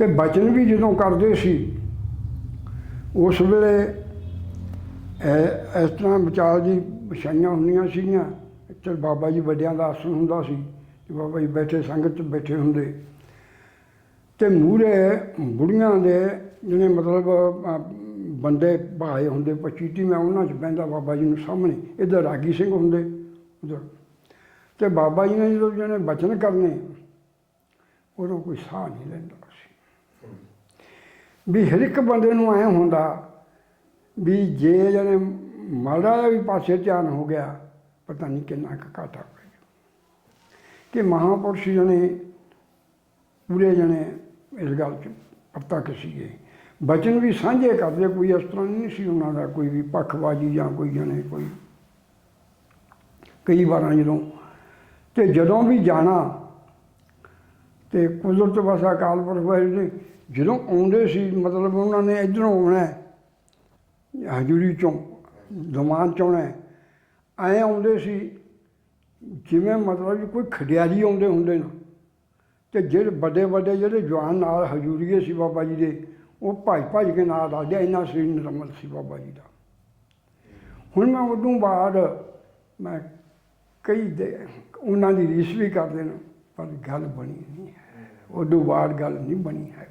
ਤੇ ਬਚਨ ਵੀ ਜਦੋਂ ਕਰਦੇ ਸੀ, ਉਸ ਵੇਲੇ ਇਸ ਤਰ੍ਹਾਂ ਵਿਚਾਰ ਜੀ ਵਿਛਾਈਆਂ ਹੁੰਦੀਆਂ ਸੀਗੀਆਂ। ਇੱਥੇ ਬਾਬਾ ਜੀ ਵੱਡਿਆਂ ਦਾ ਆਸਣ ਹੁੰਦਾ ਸੀ ਤੇ ਬਾਬਾ ਜੀ ਬੈਠੇ ਸੰਗਤ 'ਚ ਬੈਠੇ ਹੁੰਦੇ। ਤੇ ਮੂਹਰੇ ਬੁੜੀਆਂ ਦੇ ਜਿਹੜੇ ਮਤਲਬ ਬੰਦੇ ਭਾਏ ਹੁੰਦੇ, ਪਚੀਤੀ ਮੈਂ ਉਹਨਾਂ 'ਚ ਬਹਿੰਦਾ ਬਾਬਾ ਜੀ ਨੂੰ ਸਾਹਮਣੇ। ਇੱਧਰ ਰਾਗੀ ਸਿੰਘ ਹੁੰਦੇ, ਉਧਰ। ਤੇ ਬਾਬਾ ਜੀ ਨੇ ਜਦੋਂ ਜਿਹਨੇ ਬਚਨ ਕਰਨੇ ਉਦੋਂ ਕੋਈ ਸਾਹ ਨਹੀਂ ਲੈਂਦਾ ਸੀ। ਵੀ ਹਰ ਇੱਕ ਬੰਦੇ ਨੂੰ ਐ ਹੁੰਦਾ ਵੀ ਜੇ ਜਣੇ ਮਾੜਾ ਜਿਹਾ ਵੀ ਪਾਸੇ ਧਿਆਨ ਹੋ ਗਿਆ, ਪਤਾ ਨਹੀਂ ਕਿੰਨਾ ਕੁ ਘਾਟਾ ਪੈ ਗਿਆ। ਕਿ ਮਹਾਪੁਰਸ਼ ਜਣੇ, ਪੂਰੇ ਜਣੇ ਇਸ ਗੱਲ 'ਚ ਪਤਾ ਸੀਗੇ। ਬਚਨ ਵੀ ਸਾਂਝੇ ਕਰਦੇ, ਕੋਈ ਇਸ ਤਰ੍ਹਾਂ ਨਹੀਂ ਸੀ ਉਹਨਾਂ ਦਾ ਕੋਈ ਵੀ ਪੱਖਬਾਜੀ ਜਾਂ ਕੋਈ ਜਣੇ ਕੋਈ। ਕਈ ਵਾਰਾਂ ਜਦੋਂ ਤੇ ਜਦੋਂ ਵੀ ਜਾਣਾ ਤੇ ਕੁਦਰਤ ਵਸਾ ਅਕਾਲ ਪੁਰਖ ਵਾਹਿਗੁਰੂ ਜਦੋਂ ਆਉਂਦੇ ਸੀ, ਮਤਲਬ ਉਹਨਾਂ ਨੇ ਇਧਰੋਂ ਆਉਣਾ ਹਜੂਰੀ ਚੋਂ ਦਮਾਨ ਚੋਂ ਆਉਣਾ ਆਉਂਦੇ ਸੀ, ਜਿਵੇਂ ਮਤਲਬ ਕੋਈ ਖੜਿਆਰੀ ਆਉਂਦੇ ਹੁੰਦੇ ਨੇ, ਤੇ ਜਿਹੜੇ ਵੱਡੇ ਵੱਡੇ ਜਿਹੜੇ ਜਵਾਨ ਨਾਲ ਹਜੂਰੀਏ ਸੀ ਬਾਬਾ ਜੀ ਦੇ, ਉਹ ਭੱਜ ਭੱਜ ਕੇ ਨਾਲ ਆਦੇ ਇੰਨਾ ਸ਼੍ਰੀ ਨਿਰਮਲ ਸੀ ਬਾਬਾ ਜੀ ਦਾ। ਹੁਣ ਮੈਂ ਉਦੋਂ ਬਾਅਦ ਮੈਂ ਕਈ ਦੇ ਉਹਨਾਂ ਦੀ ਰੀਸ ਵੀ ਕਰਦੇ ਨੇ ਪਰ ਗੱਲ ਬਣੀ ਨਹੀਂ ਹੈ। ਉਦੋਂ ਬਾਅਦ ਗੱਲ ਨਹੀਂ ਬਣੀ ਹੈ